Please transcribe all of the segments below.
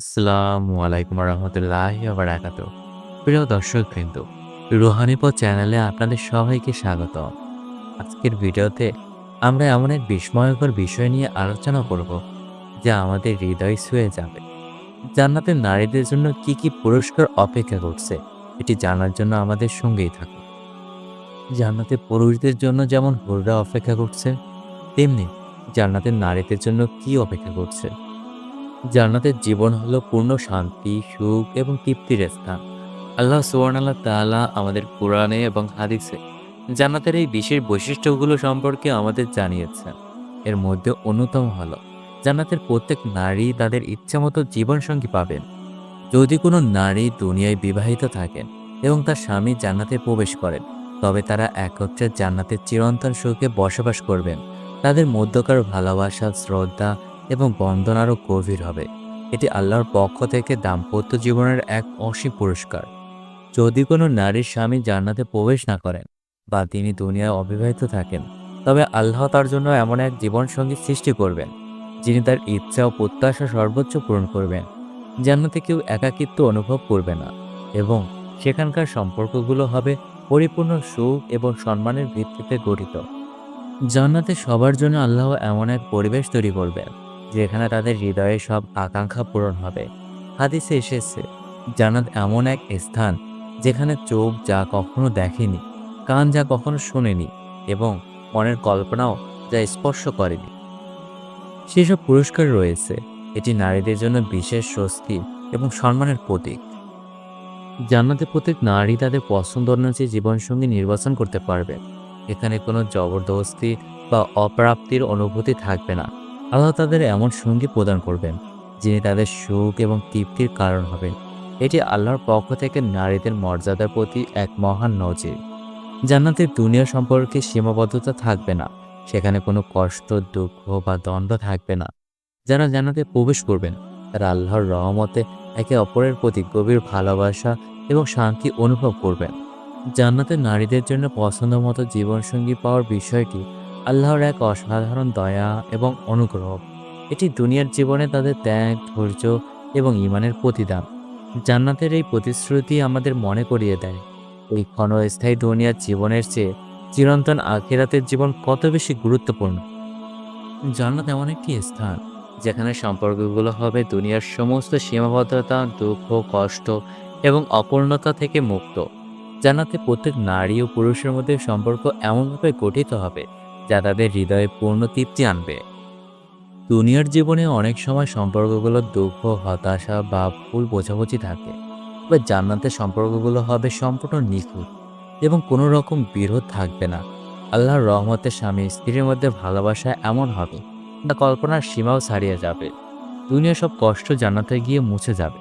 আসসালামু আলাইকুম রহমতুল্লাহ বারাকাত প্রিয় দর্শক বৃন্দ রুহানিপথ চ্যানেলে আপনাদের সবাইকে স্বাগত আজকের ভিডিওতে আমরা এমন এক বিস্ময়কর বিষয় নিয়ে আলোচনা করব, যা আমাদের হৃদয় ছুঁয়ে যাবে। জান্নাতের নারীদের জন্য কি কি পুরস্কার অপেক্ষা করছে, এটি জানার জন্য আমাদের সঙ্গেই থাকুন। জান্নাতে পুরুষদের জন্য যেমন হুররা অপেক্ষা করছে, তেমনি জান্নাতের নারীদের জন্য কি অপেক্ষা করছে জান্নাতের জীবন হলো পূর্ণ শান্তি, সুখ এবং তৃপ্তির স্থান। আল্লাহ সুবহান আল্লাহ তাআলা আমাদের কোরআনে এবং হাদিসে জান্নাতের এই বিশেষ বৈশিষ্ট্যগুলো সম্পর্কে আমাদের জানিয়েছেন। এর মধ্যে অন্যতম হলো, জান্নাতের প্রত্যেক নারী তাদের ইচ্ছামতো জীবনসঙ্গী পাবেন। যদি কোনো নারী দুনিয়ায় বিবাহিত থাকেন এবং তার স্বামী জান্নাতে প্রবেশ করেন, তবে তারা একত্রে জান্নাতের চিরন্তন সুখে বসবাস করবেন। তাদের মধ্যকার ভালোবাসা, শ্রদ্ধা এবং বন্ধন আরও গভীর হবে। এটি আল্লাহর পক্ষ থেকে দাম্পত্য জীবনের এক অসীম পুরস্কার। যদি কোনো নারীর স্বামী জান্নাতে প্রবেশ না করেন বা তিনি দুনিয়ায় অবিবাহিত থাকেন, তবে আল্লাহ তার জন্য এমন এক জীবনসঙ্গী সৃষ্টি করবেন, যিনি তার ইচ্ছা ও প্রত্যাশা সর্বোচ্চ পূরণ করবেন, জান্নাতে কেউ একাকিত্ব অনুভব করবে না এবং সেখানকার সম্পর্কগুলো হবে পরিপূর্ণ সুখ এবং সম্মানের ভিত্তিতে গঠিত। জান্নাতে সবার জন্য আল্লাহ এমন এক পরিবেশ তৈরি করবেন যেখানে তাদের হৃদয়ে সব আকাঙ্ক্ষা পূরণ হবে। হাদিসে এসেছে, জান্নাত এমন এক স্থান যেখানে চোখ যা কখনো দেখেনি, কান যা কখনো শোনেনি এবং মনের কল্পনাও যা স্পর্শ করেনি। সেসব পুরস্কার রয়েছে, এটি নারীদের জন্য বিশেষ স্বস্তি এবং সম্মানের প্রতীক। জান্নাতে প্রত্যেক নারী তাদের পছন্দ অনুযায়ী জীবনসঙ্গী নির্বাচন করতে পারবে। এখানে কোনো জবরদস্তি বা অপ্রাপ্তির অনুভূতি থাকবে না। আল্লাহ তাদের এমন সঙ্গী প্রদান করবেন, যিনি তাদের সুখ এবং তৃপ্তির কারণ হবেন। এটি আল্লাহর পক্ষ থেকে নারীদের মর্যাদার প্রতি এক মহান নজির। জান্নাতের দুনিয়া সম্পর্কে সীমাবদ্ধতা থাকবে না, সেখানে কোনো কষ্ট, দুঃখ বা দ্বন্দ্ব থাকবে না। যারা জান্নাতে প্রবেশ করবেন, তারা আল্লাহর রহমতে একে অপরের প্রতি গভীর ভালোবাসা এবং শান্তি অনুভব করবেন। জান্নাতের নারীদের জন্য পছন্দ মতো জীবনসঙ্গী পাওয়ার বিষয়টি আল্লাহর এক অসাধারণ দয়া এবং অনুগ্রহ। এটি দুনিয়ার জীবনে তাদের ত্যাগ, ধৈর্য এবং ইমানের প্রতিদান। জান্নাতের এই প্রতিশ্রুতি আমাদের মনে করিয়ে দেয়। এই ক্ষণস্থায়ী দুনিয়ার জীবনের চেয়ে চিরন্তন আখিরাতের জীবন কত বেশি গুরুত্বপূর্ণ? জান্নাত এমন একটি স্থান, যেখানে সম্পর্কগুলো হবে দুনিয়ার সমস্ত সীমাবদ্ধতা, দুঃখ, কষ্ট এবং অপূর্ণতা থেকে মুক্ত। জান্নাতে প্রত্যেক নারী ও পুরুষের মধ্যে সম্পর্ক এমনভাবে গঠিত হবে যা তাদের হৃদয়ে পূর্ণ তৃপ্তি আনবে। দুনিয়ার জীবনে অনেক সময় সম্পর্কগুলো দুঃখ, হতাশা বা ভুল বোঝাবুঝি থাকে, তবে জান্নাতের সম্পর্কগুলো হবে সম্পূর্ণ নিখুঁত এবং কোনো রকম বিরোধ থাকবে না। আল্লাহর রহমতের স্বামী স্ত্রীর মধ্যে ভালোবাসা এমন হবে, যা কল্পনার সীমাও ছাড়িয়ে যাবে। দুনিয়া সব কষ্ট জান্নাতে গিয়ে মুছে যাবে।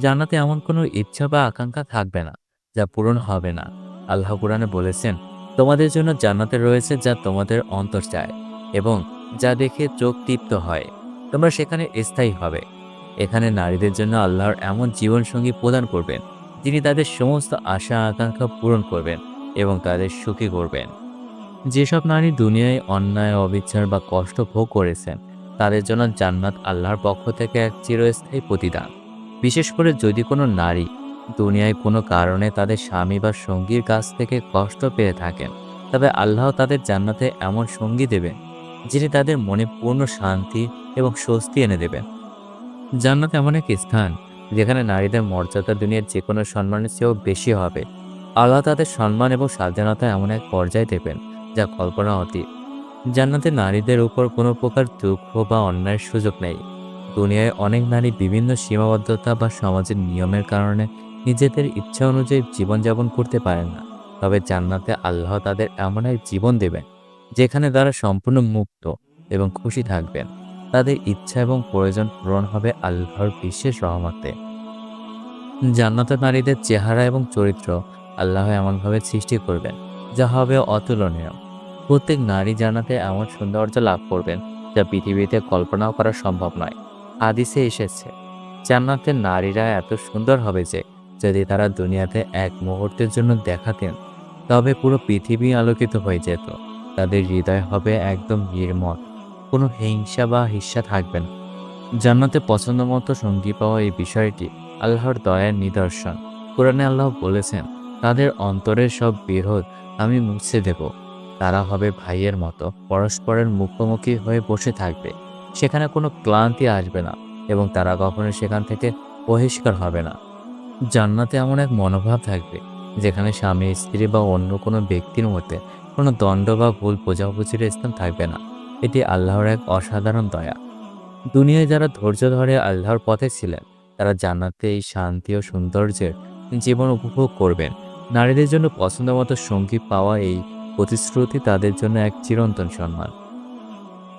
জান্নাতে এমন কোনো ইচ্ছা বা আকাঙ্ক্ষা থাকবে না, যা পূরণ হবে না। আল্লাহ কোরআনে বলেছেন তোমাদের জন্য জান্নাতে রয়েছে যা তোমাদের অন্তর চায় এবং যা দেখে চোখ তৃপ্ত হয়। তোমরা সেখানে স্থায়ী হবে। এখানে নারীদের জন্য আল্লাহর এমন জীবনসঙ্গী প্রদান করবেন, যিনি তাদের সমস্ত আশা আকাঙ্ক্ষা পূরণ করবেন এবং তাদের সুখী করবেন। যেসব নারী দুনিয়ায় অন্যায়, অবিচার বা কষ্ট ভোগ করেছেন, তাদের জন্য জান্নাত আল্লাহর পক্ষ থেকে এক চিরস্থায়ী প্রতিদান। বিশেষ করে যদি কোনো নারী দুনিয়ায় কোনো কারণে তাদের স্বামী বা সঙ্গীর কাছ থেকে কষ্ট পেয়ে থাকেন। তবে আল্লাহ তাদের জান্নাতে এমন সঙ্গী দেবেন, যিনি তাদের মনে পূর্ণ শান্তি এবং স্বস্তি এনে দেবেন। জান্নাত এমন এক স্থান, যেখানে নারীদের মর্যাদা দুনিয়ার যে কোনো সম্মানের চেয়েও বেশি হবে। আল্লাহ তাদের সম্মান এবং স্বাধীনতা এমন এক পর্যায়ে দেবেন, যা কল্পনা অতীত। জান্নাতে নারীদের উপর কোনো প্রকার দুঃখ বা অন্যায়ের সুযোগ নেই। দুনিয়ায় অনেক নারী বিভিন্ন সীমাবদ্ধতা বা সমাজের নিয়মের কারণে নিজেদের ইচ্ছা অনুযায়ী জীবনযাপন করতে পারে না। তবে জান্নাতে আল্লাহ তাদের এমন এক জীবন দেবেন, যেখানে তারা সম্পূর্ণ মুক্ত এবং খুশি থাকবেন। তাদের ইচ্ছা এবং প্রয়োজন পূরণ হবে আল্লাহর বিশেষ রহমতে। জান্নাতে নারীদের চেহারা এবং চরিত্র আল্লাহ এমনভাবে সৃষ্টি করবেন, যা হবে অতুলনীয়। প্রত্যেক নারী জানাতে এমন সৌন্দর্য লাভ করবেন, যা পৃথিবীতে কল্পনাও করা সম্ভব নয়। আদিসে এসেছে, জান্নাতের নারীরা এত সুন্দর হবে যে যদি তারা দুনিয়াতে এক মুহূর্তের জন্য দেখাতেন, তবে পুরো পৃথিবী আলোকিত হয়ে যেত। তাদের হৃদয় হবে একদম নির্মল। কোনো হিংসা বা হিংসা থাকবে না। জান্নাতে পছন্দ মতো সঙ্গী পাওয়া এই বিষয়টি আল্লাহর দয়ার নিদর্শন। কোরআনে আল্লাহ বলেছেন, তাদের অন্তরের সব বিরোধ আমি মুছে দেব। তারা হবে ভাইয়ের মতো, পরস্পরের মুখোমুখি হয়ে বসে থাকবে। সেখানে কোনো ক্লান্তি আসবে না এবং তারা কখনো সেখান থেকে বহিষ্কার হবে না। জান্নাতে এমন এক মনোভাব থাকবে, যেখানে স্বামী, স্ত্রী বা অন্য কোনো ব্যক্তির মধ্যে কোনো দণ্ড বা ভুল বোঝাবুঝির স্থান থাকবে না। এটি আল্লাহর এক অসাধারণ দয়া। দুনিয়ায় যারা ধৈর্য ধরে আল্লাহর পথে ছিলেন, তারা জান্নাতে এই শান্তি ও সৌন্দর্যের জীবন উপভোগ করবেন। নারীদের জন্য পছন্দ মতো সঙ্গী পাওয়া এই প্রতিশ্রুতি তাদের জন্য এক চিরন্তন সম্মান।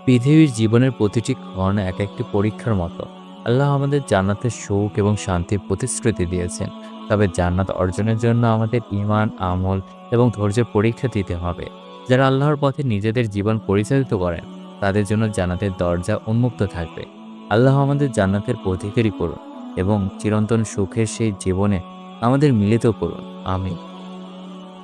পৃথিবীর জীবনের প্রতিটি ক্ষণ এক একটি পরীক্ষার মতো। আল্লাহ আমাদের জান্নাতের সুখ এবং শান্তির প্রতিশ্রুতি দিয়েছেন। তবে জান্নাত অর্জনের জন্য আমাদের ইমান আমল এবং ধৈর্যের পরীক্ষা দিতে হবে। যারা আল্লাহর পথে নিজেদের জীবন পরিচালিত করেন, তাদের জন্য জান্নাতের দরজা উন্মুক্ত থাকবে। আল্লাহ আমাদের জান্নাতের অধিকারী করুন এবং চিরন্তন সুখের সেই জীবনে আমাদের মিলিত করুন। আমি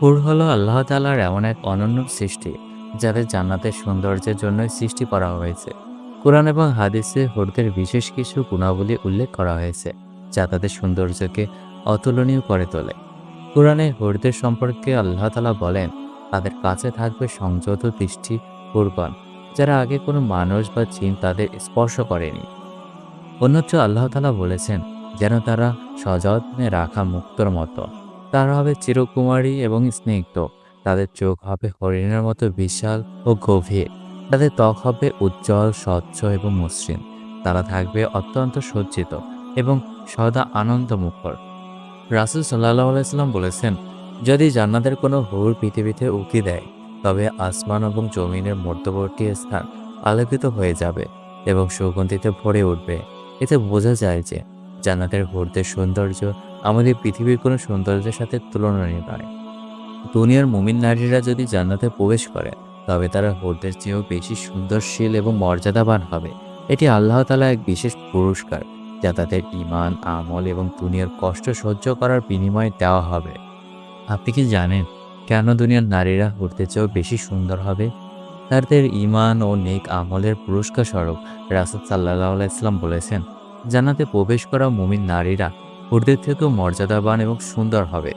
হুর হলো আল্লাহ তালার এমন এক অনন্য সৃষ্টি, যাদের জান্নাতের সৌন্দর্যের জন্যই সৃষ্টি করা হয়েছে। কোরআন এবং হাদিসে হুরদের বিশেষ কিছু গুণাবলী উল্লেখ করা হয়েছে, যা তাদের সৌন্দর্যকে অতুলনীয় করে তোলে। কোরআনে হুরদের সম্পর্কে আল্লাহ তালা বলেন, তাদের কাছে থাকবে সংযত দৃষ্টি কুরবান, যারা আগে কোনো মানুষ বা চিন তাদের স্পর্শ করেনি। অন্যত্র আল্লাহ তালা বলেছেন, যেন তারা সযত্নে রাখা মুক্তর মতো। তারা হবে চিরকুমারী এবং স্নিগ্ধ, তাদের চোখ হবে হরিণের মতো বিশাল ও গভীর। তাদের ত্বক হবে উজ্জ্বল, স্বচ্ছ এবং মসৃণ। তারা থাকবে অত্যন্ত সজ্জিত এবং সদা আনন্দমুখর। রাসুল সাল্লাহ আলাইসাল্লাম বলেছেন, যদি জান্নাতের কোনো হুর পৃথিবীতে উঁকি দেয়, তবে আসমান এবং জমিনের মধ্যবর্তী স্থান আলোকিত হয়ে যাবে এবং সুগন্ধিতে ভরে উঠবে। এতে বোঝা যায় যে জান্নাতের হুরদের সৌন্দর্য আমাদের পৃথিবীর কোনো সৌন্দর্যের সাথে তুলনীয় নয়। দুনিয়ার মুমিন নারীরা যদি জান্নাতে প্রবেশ করে তবে তারা হুরদের চেয়েও বেশি সুন্দরশীল এবং মর্যাদাবান হবে। এটি আল্লাহ তালা এক বিশেষ পুরস্কার, যা তাদের ইমান আমল এবং দুনিয়ার কষ্ট সহ্য করার বিনিময়ে দেওয়া হবে। আপনি কি জানেন কেন দুনিয়ার নারীরা হুরদের চেয়েও বেশি সুন্দর হবে? তাদের ইমান ও নেক আমলের পুরস্কার স্বরূপ রাসুদ সাল্লাহ ইসলাম বলেছেন জানাতে প্রবেশ করা মুমিন নারীরা হুরদের থেকেও মর্যাদাবান এবং সুন্দর হবে।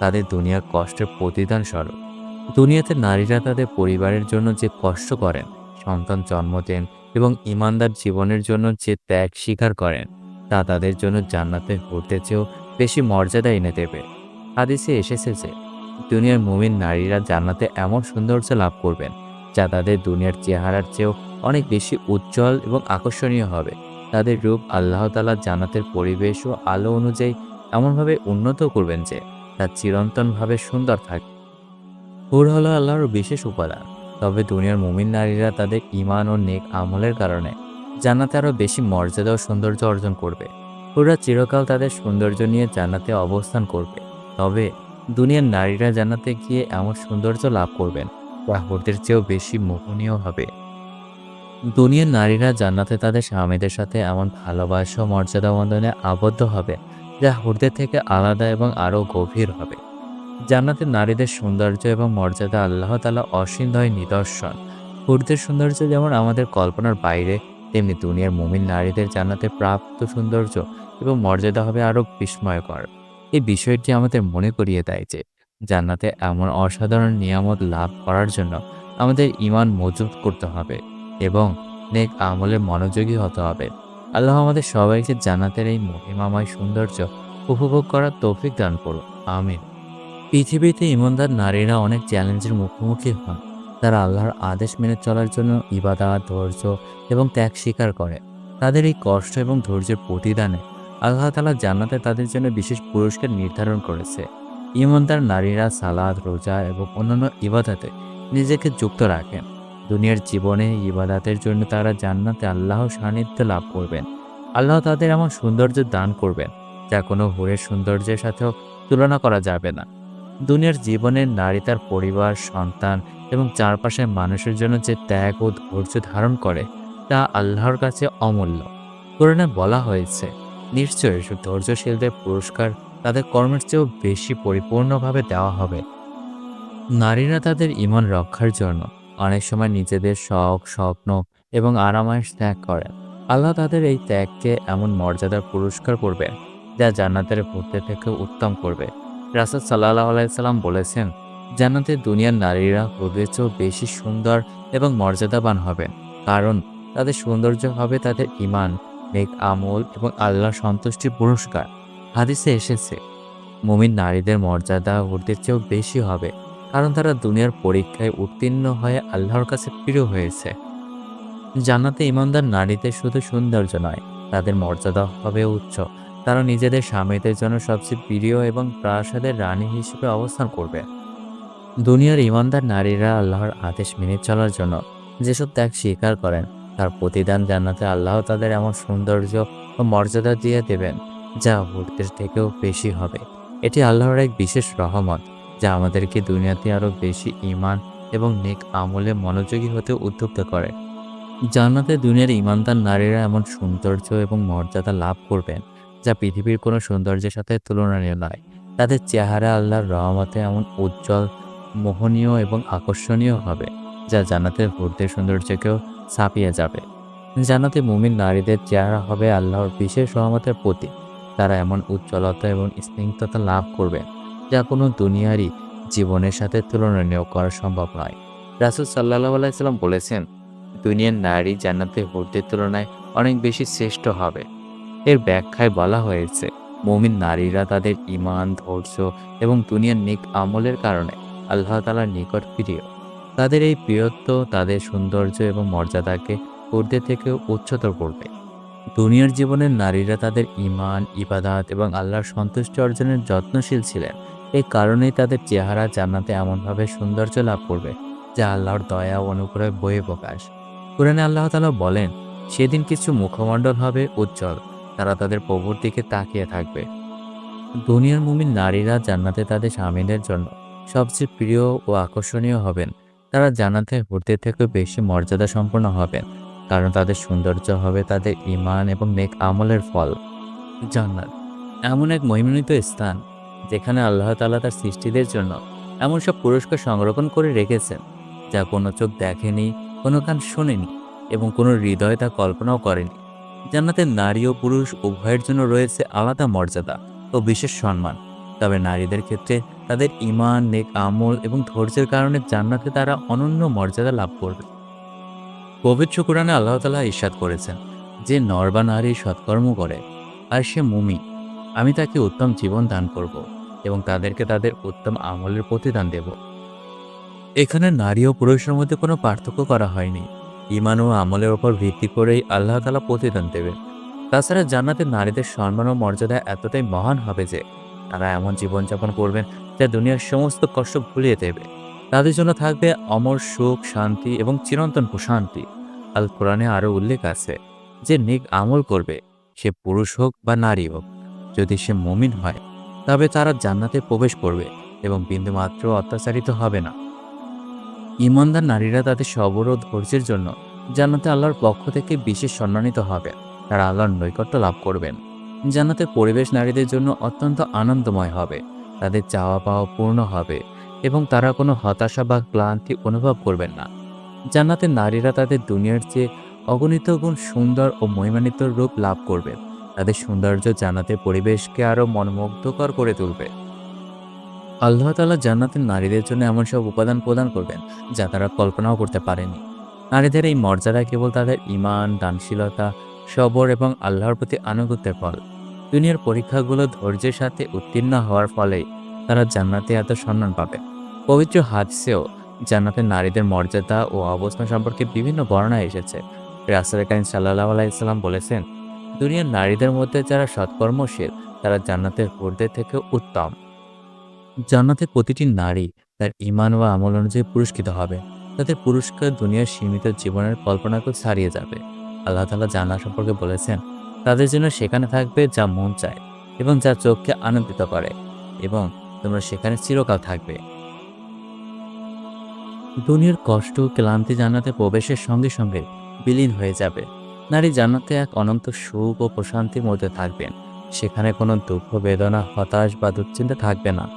তাদের দুনিয়ার কষ্টের প্রতিদান স্বরূপ। দুনিয়াতে নারীরা তাদের পরিবারের জন্য যে কষ্ট করেন, সন্তান জন্ম দেন এবং ইমানদার জীবনের জন্য যে ত্যাগ স্বীকার করেন, তা তাদের জন্য জান্নাতে ঘুরতে চেয়েও বেশি মর্যাদা এনে দেবে। হাদিসে এসেছে যে, দুনিয়ার মুমিন নারীরা জান্নাতে এমন সৌন্দর্য লাভ করবেন, যা তাদের দুনিয়ার চেহারার চেয়েও অনেক বেশি উজ্জ্বল এবং আকর্ষণীয় হবে। তাদের রূপ আল্লাহ তালা জান্নাতের পরিবেশ ও আলো অনুযায়ী এমনভাবে উন্নত করবেন যে, তা চিরন্তনভাবে সুন্দর থাকে হুর হলো আল্লাহর বিশেষ উপাদান তবে দুনিয়ার মুমিন নারীরা তাদের ইমান ও নেক আমলের কারণে জান্নাতে আরও বেশি মর্যাদা ও সৌন্দর্য অর্জন করবে। হুররা চিরকাল তাদের সৌন্দর্য নিয়ে জান্নাতে অবস্থান করবে। তবে দুনিয়ার নারীরা জান্নাতে গিয়ে এমন সৌন্দর্য লাভ করবেন যা হুরদের চেয়েও বেশি মোহনীয় হবে। দুনিয়ার নারীরা জান্নাতে তাদের স্বামীদের সাথে এমন ভালোবাসা ও মর্যাদা বন্ধনে আবদ্ধ হবে যা হুরদের থেকে আলাদা এবং আরও গভীর হবে। জান্নাতের নারীদের সৌন্দর্য এবং মর্যাদা আল্লাহ তালা অসীমদয় নিদর্শন। হুরদের সৌন্দর্য যেমন আমাদের কল্পনার বাইরে, তেমনি দুনিয়ার মুমিন নারীদের জান্নাতে প্রাপ্ত সৌন্দর্য এবং মর্যাদা হবে আরও বিস্ময়কর। এই বিষয়টি আমাদের মনে করিয়ে দেয় যে, জান্নাতে এমন অসাধারণ নিয়ামত লাভ করার জন্য আমাদের ইমান মজুত করতে হবে এবং নেক আমলে মনোযোগী হতে হবে। আল্লাহ আমাদের সবাইকে জান্নাতের এই মহিমাময় সৌন্দর্য উপভোগ করার তৌফিক দান করুন। আমিন। পৃথিবীতে ইমানদার নারীরা অনেক চ্যালেঞ্জের মুখোমুখি হন। তারা আল্লাহর আদেশ মেনে চলার জন্য ইবাদা ধৈর্য এবং ত্যাগ স্বীকার করে। তাদের এই কষ্ট এবং ধৈর্যের প্রতিদানে আল্লাহ তালা জান্নাতে তাদের জন্য বিশেষ পুরস্কার নির্ধারণ করেছে। ইমানদার নারীরা সালাদ রোজা এবং অন্যান্য ইবাদাতে নিজেকে যুক্ত রাখেন। দুনিয়ার জীবনে ইবাদাতের জন্য তারা জান্নাতে আল্লাহ সান্নিধ্য লাভ করবেন। আল্লাহ তাদের এমন সৌন্দর্য দান করবেন যা কোনো হুরের সৌন্দর্যের সাথেও তুলনা করা যাবে না। দুনিয়ার জীবনে নারী তার পরিবার, সন্তান এবং চারপাশের মানুষের জন্য যে ত্যাগ ও ধৈর্য ধারণ করে, তা আল্লাহর কাছে অমূল্য। কোরআনে বলা হয়েছে নিশ্চয়ই ধৈর্যশীলদের পুরস্কার তাদের কর্মের চেয়েও বেশি পরিপূর্ণভাবে দেওয়া হবে। নারীরা তাদের ইমান রক্ষার জন্য অনেক সময় নিজেদের শখ, স্বপ্ন এবং আরামায়েশ ত্যাগ করেন আল্লাহ তাদের এই ত্যাগকে এমন মর্যাদার পুরস্কার করবে, যা জান্নাতের ভর্তি থেকে উত্তম করবে। রাসুল সাল্লাহ আলাইসাল্লাম বলেছেন, জান্নাতে দুনিয়ার নারীরা হৃদয়ের চেয়েও বেশি সুন্দর এবং মর্যাদাবান হবে, কারণ তাদের সৌন্দর্য হবে তাদের ইমান নেক আমল এবং আল্লাহর সন্তুষ্টির পুরস্কার। হাদিসে এসেছে, মুমিন নারীদের মর্যাদা উর্দের চেয়েও বেশি হবে, কারণ তারা দুনিয়ার পরীক্ষায় উত্তীর্ণ হয়ে আল্লাহর কাছে প্রিয় হয়েছে। জানাতে ইমানদার নারীদের শুধু সৌন্দর্য নয়, তাদের মর্যাদা হবে উচ্চ তারা নিজেদের স্বামীদের জন্য সবচেয়ে প্রিয় এবং প্রাসাদের রানী হিসেবে অবস্থান করবে। দুনিয়ার ইমানদার নারীরা আল্লাহর আদেশ মেনে চলার জন্য যেসব ত্যাগ স্বীকার করেন, তার প্রতিদান জান্নাতে আল্লাহ তাদের এমন সৌন্দর্য ও মর্যাদা দিয়ে দেবেন যা ভূতের থেকেও বেশি হবে। এটি আল্লাহর এক বিশেষ রহমত, যা আমাদেরকে দুনিয়াতে আরও বেশি ইমান এবং নেক আমলে মনোযোগী হতে উদ্যুক্ত করে। জান্নাতে দুনিয়ার ইমানদার নারীরা এমন সৌন্দর্য এবং মর্যাদা লাভ করবেন যা পৃথিবীর কোনো সৌন্দর্যের সাথে তুলনীয় নয়। তাদের চেহারা আল্লাহর রহমতে এমন উজ্জ্বল, মোহনীয় এবং আকর্ষণীয় হবে, যা জান্নাতের ভূতের সৌন্দর্যকেও ছাপিয়ে যাবে। জান্নাতে মুমিন নারীদের চেহারা হবে আল্লাহর বিশেষ রহমতের প্রতীক। তারা এমন উজ্জ্বলতা এবং স্নিগ্ধতা লাভ করবে, যা কোনো দুনিয়ারই জীবনের সাথে তুলনীয় করা সম্ভব নয়। রাসুল সাল্লাহ আলাইসাল্লাম বলেছেন, দুনিয়ার নারী জান্নাতে ভর্তির তুলনায় অনেক বেশি শ্রেষ্ঠ হবে। এর ব্যাখ্যায় বলা হয়েছে, মমিন নারীরা তাদের ইমান ধৈর্য এবং দুনিয়ার নিক আমলের কারণে আল্লাহ তালার নিকট প্রিয়। তাদের এই প্রিয়ত্ব তাদের সৌন্দর্য এবং মর্যাদাকে ঊর্ধ্বে থেকে উচ্চতর করবে। দুনিয়ার জীবনের নারীরা তাদের ইমান ইবাদাত এবং আল্লাহর সন্তুষ্টি অর্জনের যত্নশীল ছিলেন। এই কারণেই তাদের চেহারা জান্নাতে এমনভাবে সৌন্দর্য লাভ করবে, যা আল্লাহর দয়া অনুগ্রহে বয়ে প্রকাশ। কোরআনে আল্লাহ তালা বলেন, সেদিন কিছু মুখমণ্ডল হবে উজ্জ্বল তারা তাদের প্রভুর দিকে তাকিয়ে থাকবে। দুনিয়ার মুমিন নারীরা জান্নাতে তাদের স্বামীদের জন্য সবচেয়ে প্রিয় ও আকর্ষণীয় হবেন। তারা জান্নাতে ঘুরতে থেকে বেশি মর্যাদা সম্পন্ন হবেন, কারণ তাদের সৌন্দর্য হবে তাদের ইমান এবং নেক আমলের ফল। জান্নাত এমন এক মহিমান্বিত স্থান, যেখানে আল্লাহ তালা তার সৃষ্টিদের জন্য এমন সব পুরস্কার সংরক্ষণ করে রেখেছেন, যা কোনো চোখ দেখেনি, কোনো কান শোনেনি এবং কোনো হৃদয় তা কল্পনাও করেনি। জান্নাতে নারী ও পুরুষ উভয়ের জন্য রয়েছে আলাদা মর্যাদা ও বিশেষ সম্মান। তবে নারীদের ক্ষেত্রে তাদের ইমান নেক আমল এবং ধৈর্যের কারণে জান্নাতে তারা অনন্য মর্যাদা লাভ করবে। পবিত্র কোরআনে আল্লাহ তালা ইস্বাদ করেছেন যে, নর বা নারী সৎকর্ম করে আর সে মুমি আমি তাকে উত্তম জীবন দান করব এবং তাদেরকে তাদের উত্তম আমলের প্রতিদান দেব। এখানে নারী ও পুরুষের মধ্যে কোনো পার্থক্য করা হয়নি। ইমান ও আমলের ওপর ভিত্তি করেই আল্লাহ তালা প্রতিদান দেবে। তাছাড়া জান্নাতের নারীদের সম্মান ও মর্যাদা এতটাই মহান হবে যে, তারা এমন জীবনযাপন করবেন যা দুনিয়ার সমস্ত কষ্ট ভুলিয়ে দেবে। তাদের জন্য থাকবে অমর সুখ, শান্তি এবং চিরন্তন প্রশান্তি। আল কোরআনে আরও উল্লেখ আছে যে, নিক আমল করবে সে পুরুষ হোক বা নারী হোক, যদি সে মমিন হয়, তবে তারা জান্নাতে প্রবেশ করবে এবং বিন্দুমাত্র অত্যাচারিত হবে না। ইমানদার নারীরা তাদের সবর ও ধৈর্যের জন্য জান্নাতে আল্লাহর পক্ষ থেকে বিশেষ সম্মানিত হবে। তারা আল্লাহর নৈকট্য লাভ করবেন। জান্নাতে পরিবেশ নারীদের জন্য অত্যন্ত আনন্দময় হবে। তাদের চাওয়া পাওয়া পূর্ণ হবে এবং তারা কোনো হতাশা বা ক্লান্তি অনুভব করবেন না। জান্নাতে নারীরা তাদের দুনিয়ার চেয়ে অগণিত গুণ সুন্দর ও মহিমান্বিত রূপ লাভ করবে। তাদের সৌন্দর্য জান্নাতের পরিবেশকে আরও মনমুগ্ধকর করে তুলবে। আল্লাহ তালা জান্নাতের নারীদের জন্য এমন সব উপাদান প্রদান করবেন যা তারা কল্পনাও করতে পারেনি। নারীদের এই মর্যাদা কেবল তাদের ইমান দানশীলতা, সবর এবং আল্লাহর প্রতি আনুগত্যের ফল। দুনিয়ার পরীক্ষাগুলো ধৈর্যের সাথে উত্তীর্ণ হওয়ার ফলে তারা জান্নাতে এত সম্মান পাবে। পবিত্র হাদসেও জান্নাতের নারীদের মর্যাদা ও অবস্থান সম্পর্কে বিভিন্ন বর্ণনা এসেছে। রাসুল কাইন সাল্লাহ আলাইসাল্লাম বলেছেন, দুনিয়ার নারীদের মধ্যে যারা সৎকর্মশীল, তারা জান্নাতের হুরদের থেকে উত্তম। জান্নাতে প্রতিটি নারী তার ইমান ও আমল অনুযায়ী পুরস্কৃত হবে। তাদের পুরস্কার দুনিয়ার সীমিত জীবনের কল্পনাকে ছাড়িয়ে যাবে। আল্লাহ তালা জান্না সম্পর্কে বলেছেন, তাদের জন্য সেখানে থাকবে যা মন চায় এবং যা চোখকে আনন্দিত করে এবং তোমরা সেখানে চিরকাল থাকবে। দুনিয়ার কষ্ট ক্লান্তি জান্নাতে প্রবেশের সঙ্গে সঙ্গে বিলীন হয়ে যাবে। নারী জান্নাতে এক অনন্ত সুখ ও প্রশান্তির মধ্যে থাকবেন। সেখানে কোনো দুঃখ, বেদনা, হতাশ বা দুশ্চিন্তা থাকবে না।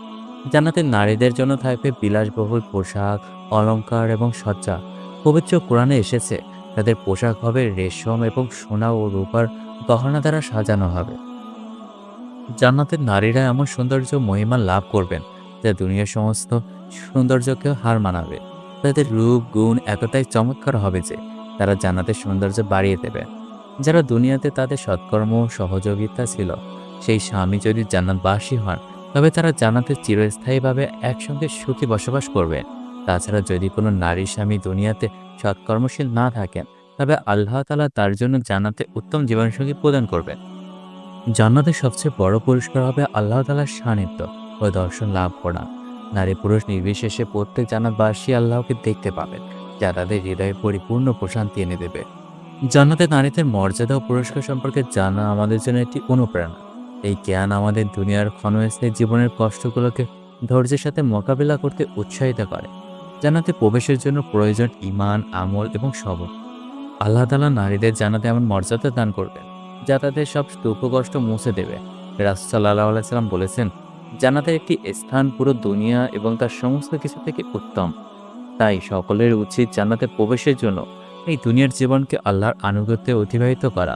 জান্নাতের নারীদের জন্য থাকবে বিলাসবহুল পোশাক, অলংকার এবং সজ্জা পবিত্র কোরআনে এসেছে, তাদের পোশাক হবে রেশম এবং সোনা ও রূপার গহনা দ্বারা সাজানো হবে। জান্নাতের নারীরা এমন সৌন্দর্য মহিমা লাভ করবেন, যা দুনিয়ার সমস্ত সৌন্দর্যকে হার মানাবে। তাদের রূপ, গুণ এতটাই চমৎকার হবে যে, তারা জান্নাতের সৌন্দর্য বাড়িয়ে দেবে। যারা দুনিয়াতে তাদের সৎকর্ম সহযোগিতা ছিল, সেই স্বামী যদি জান্নাতবাসী হন তবে তারা জানাতে চিরস্থায়ীভাবে একসঙ্গে সুখী বসবাস করবে। তাছাড়া যদি কোনো নারী স্বামী দুনিয়াতে সৎকর্মশীল না থাকেন, তবে আল্লাহ তালা তার জন্য জান্নাতে উত্তম জীবনসঙ্গী প্রদান করবেন। জান্নাতের সবচেয়ে বড় পুরস্কার হবে আল্লাহ তালার সান্নিধ্য ও দর্শন লাভ করা। নারী পুরুষ নির্বিশেষে প্রত্যেক জান্নাতবাসী আল্লাহকে দেখতে পাবেন যা তাদের হৃদয়ে পরিপূর্ণ প্রশান্তি এনে দেবে। জান্নাতে নারীদের মর্যাদা ও পুরস্কার সম্পর্কে জানা আমাদের জন্য একটি অনুপ্রেরণা। এই জ্ঞান আমাদের দুনিয়ার ক্ষণস্থায়ী জীবনের কষ্টগুলোকে ধৈর্যের সাথে মোকাবিলা করতে উৎসাহিত করে জান্নাতে প্রবেশের জন্য প্রয়োজন ইমান আমল এবং সবর। আল্লাহ তালা নারীদের জানাতে এমন মর্যাদা দান করবেন, যা তাদের সব দুঃখ কষ্ট মুছে দেবে। রাসুসাল্লাহ আলাইসাল্লাম বলেছেন জান্নাতের একটি স্থান পুরো দুনিয়া এবং তার সমস্ত কিছু থেকে উত্তম। তাই সকলের উচিত জান্নাতে প্রবেশের জন্য এই দুনিয়ার জীবনকে আল্লাহর আনুগত্যে অতিবাহিত করা